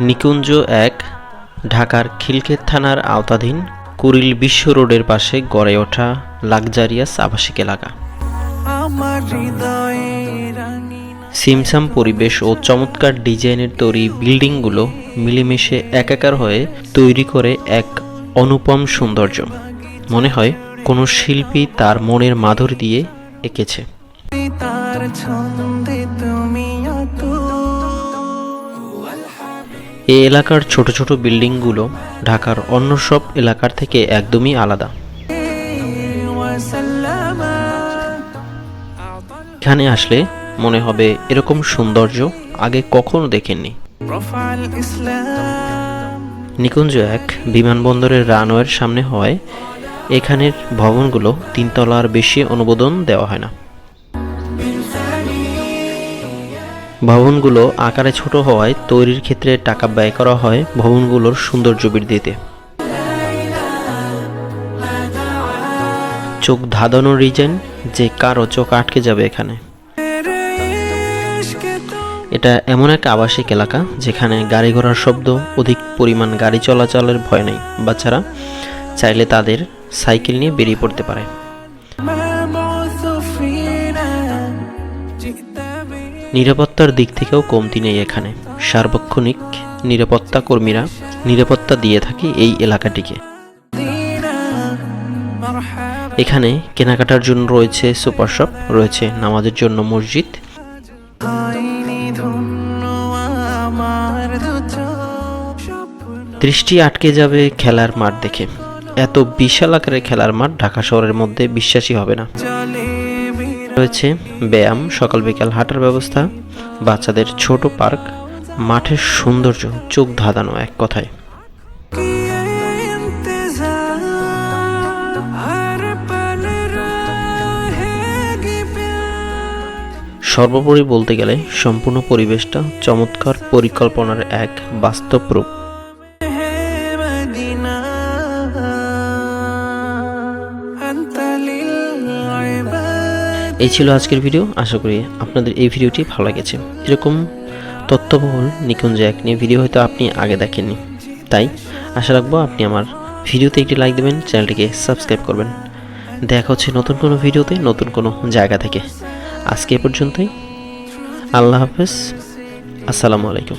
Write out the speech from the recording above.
নিকুঞ্জ এক ঢাকার খিলক্ষেত থানার আওতাধীন কুড়িল বিশ্ব রোডের পাশে গড়ে ওঠা লাক্সারিয়াস আবাসিক এলাকা। সিমসাম পরিবেশ ও চমৎকার ডিজাইনের তৈরি বিল্ডিংগুলো মিলেমিশে একাকার হয়ে তৈরি করে এক অনুপম সৌন্দর্য। মনে হয় কোনো শিল্পী তার মনের মাধুরী দিয়ে এঁকেছে। তার ছন্দে এ এলাকার ছোট ছোট বিল্ডিংগুলো ঢাকার অন্য সব এলাকার থেকে একদমই আলাদা। এখানে আসলে মনে হবে এরকম সৌন্দর্য আগে কখনো দেখেননি। নিকুঞ্জ এক বিমানবন্দরের রানওয়ের সামনে হয়। এখানের ভবনগুলো তিনতলার বেশি অনুমোদন দেওয়া হয় না। ভবনগুলো আকারে ছোট হওয়ায় তৈরির ক্ষেত্রে টাকা ব্যয় করা হয় ভবনগুলোর সৌন্দর্য বৃদ্ধিতে চোখ ধাঁধানো রিজেন, যে কারও চোখ আটকে যাবে এখানে। এটা এমন এক আবাসিক এলাকা, যেখানে গাড়ি ঘোড়ার শব্দ, অধিক পরিমাণ গাড়ি চলাচলের ভয় নেই। বাচ্চারা চাইলে তাদের সাইকেল নিয়ে বেরিয়ে পড়তে পারে। নিরাপত্তার দিক থেকেও কমতি নেই এখানে। সার্বক্ষণিক নিরাপত্তা কর্মীরা নিরাপত্তা দিয়ে থাকে এই এলাকাটিকে। এখানে কেনাকাটার জন্য রয়েছে সুপার শপ, রয়েছে নামাজের জন্য মসজিদ। দৃষ্টি আটকে যাবে খেলার মাঠ দেখে। এত বিশাল আকারে খেলার মাঠ ঢাকা শহরের মধ্যে বিশ্বাসী হবে না। রয়েছে ব্যায়াম, সকাল বিকাল হাঁটার ব্যবস্থা, বাচ্চাদের ছোট পার্ক, মাঠের সৌন্দর্য, চোখ ধাঁধানো এক কথায়। সর্বোপরি বলতে গেলে সম্পূর্ণ পরিবেশটা চমৎকার পরিকল্পনার এক বাস্তব রূপ। এই ছিল আজকের ভিডিও। আশা করি আপনাদের এই ভিডিওটি ভালো লেগেছে। এরকম তথ্যবহুল নিকুঞ্জ এক নিয়ে ভিডিও হয়তো আপনি আগে দেখেননি। তাই আশা রাখব আপনি আমার ভিডিওতে একটি লাইক দেবেন, চ্যানেলটিকে সাবস্ক্রাইব করবেন। দেখা হচ্ছে নতুন কোনো ভিডিওতে, নতুন কোনো জায়গা থেকে। আজকে এ পর্যন্তই। আল্লাহ হাফেজ। আসসালামু আলাইকুম।